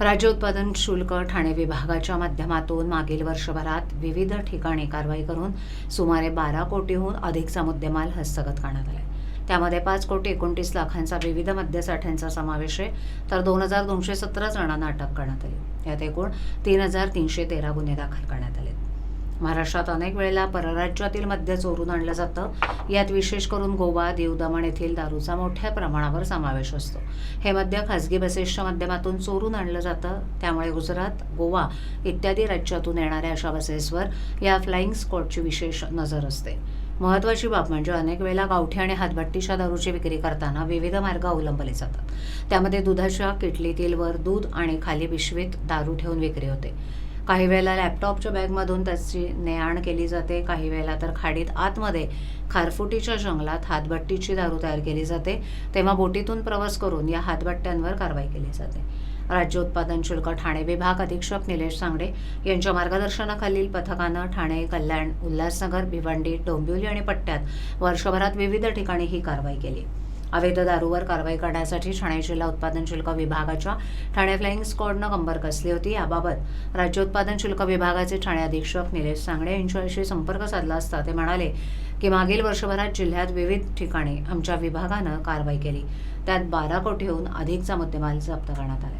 राज्य उत्पादन शुल्क ठाणे विभागाच्या माध्यमातून मागील वर्षभरात विविध ठिकाणी कारवाई करून सुमारे बारा कोटीहून अधिकचा मुद्देमाल हस्तगत करण्यात आला. त्यामध्ये पाच कोटी एकोणतीस लाखांचा विविध मद्यसाठ्यांचा समावेश आहे तर दोन हजार दोनशे सतरा जणांना अटक करण्यात आली. यात एकूण तीन हजार तीनशे तेरा गुन्हे दाखल करण्यात आले महाराष्ट्रात अनेक वेळेला परराज्यातील मद्य चोरून आणलं जातं. यात विशेष करून गोवा दीव दमण येथील दारूचा मोठ्या प्रमाणावर समावेश असतो. हे मद्य खासगी बसेसच्या माध्यमातून चोरून आणलं जातं. त्यामुळे गुजरात गोवा इत्यादी राज्यातून येणाऱ्या अशा बसेसवर या फ्लाईंग स्क्वॉडची विशेष नजर असते. महत्त्वाची बाब म्हणजे अनेक वेळेला गावठी आणि हातभट्टीच्या दारूची विक्री करताना विविध मार्ग अवलंबले जातात. त्यामध्ये दुधाच्या किटलीतील वर दूध आणि खाली पिशवीत दारू ठेवून विक्री होते. काही वेळेला लॅपटॉपच्या बॅगमधून त्याची ने आण केली जाते काही वेळेला तर खाडीत आतमध्ये खारफुटीच्या जंगलात हातभट्टीची दारू तयार केली जाते. तेव्हा बोटीतून प्रवास करून या हातभट्ट्यांवर कारवाई केली जाते. राज्य उत्पादन शुल्क ठाणे विभाग अधीक्षक निलेश सांगडे यांच्या मार्गदर्शनाखालील पथकानं ठाणे कल्याण उल्हासनगर भिवंडी डोंबिवली आणि पट्ट्यात वर्षभरात विविध ठिकाणी ही कारवाई केली. अवैध दारूवर कारवाई करण्यासाठी ठाणे जिल्हा उत्पादन शुल्क विभागाच्या ठाणे फ्लाईंग स्क्वॉडनं कंबर कसली होती याबाबत राज्य उत्पादन शुल्क विभागाचे ठाणे अधीक्षक निलेश सांगणे यांच्याशी संपर्क साधला असता ते म्हणाले की मागील वर्षभरात जिल्ह्यात विविध ठिकाणी आमच्या विभागानं कारवाई केली. त्यात बारा कोटीहून अधिकचा मुद्देमाल जप्त करण्यात आला